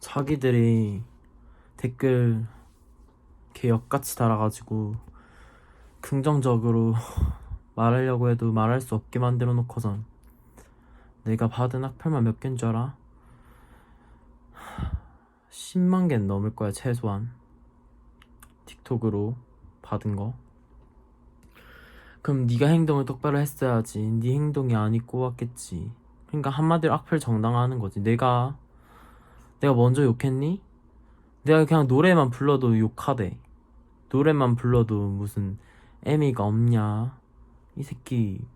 자기들이 댓글 개 역같이 달아가지고 긍정적으로 말하려고 해도 말할 수 없게 만들어 놓고선 내가 받은 악플만 몇 개인 줄 알아? 10만 개는 넘을 거야 최소한. 틱톡으로 받은 거. 그럼 네가 행동을 똑바로 했어야지. 네 행동이 아니 꼬았겠지. 그러니까 한마디로 악플 정당화하는 거지. 내가 내가 먼저 욕했니? 내가 그냥 노래만 불러도 욕하대. 노래만 불러도 무슨 애미가 없냐? 이 새끼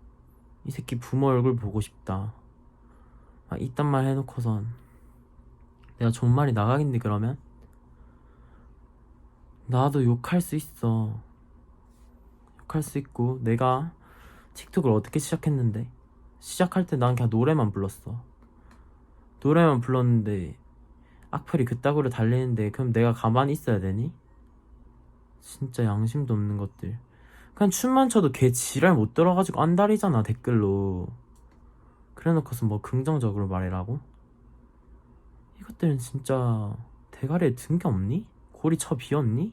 이 새끼 부모 얼굴 보고 싶다. 아 이딴 말 해놓고선. 내가 존말이 나가겠니 그러면? 나도 욕할 수 있어. 욕할 수 있고 내가 틱톡을 어떻게 시작했는데? 시작할 때 난 그냥 노래만 불렀어. 노래만 불렀는데 악플이 그따구로 달리는데 그럼 내가 가만히 있어야 되니? 진짜 양심도 없는 것들 그냥 춤만 춰도 걔 지랄 못 들어가지고 안달이잖아 댓글로 그래놓고서 뭐 긍정적으로 말해라고? 이것들은 진짜 대가리에 든 게 없니? 골이 쳐 비었니?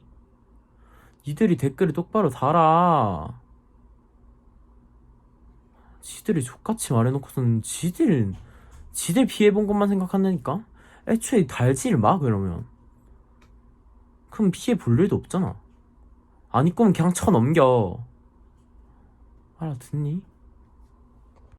니들이 댓글을 똑바로 달아 지들이 족같이 말해놓고서는 지들 지들 피해본 것만 생각한다니까? 애초에 달지를 마 그러면. 그럼 피해 볼 일도 없잖아. 아니 거면 그냥 쳐 넘겨. 알아듣니?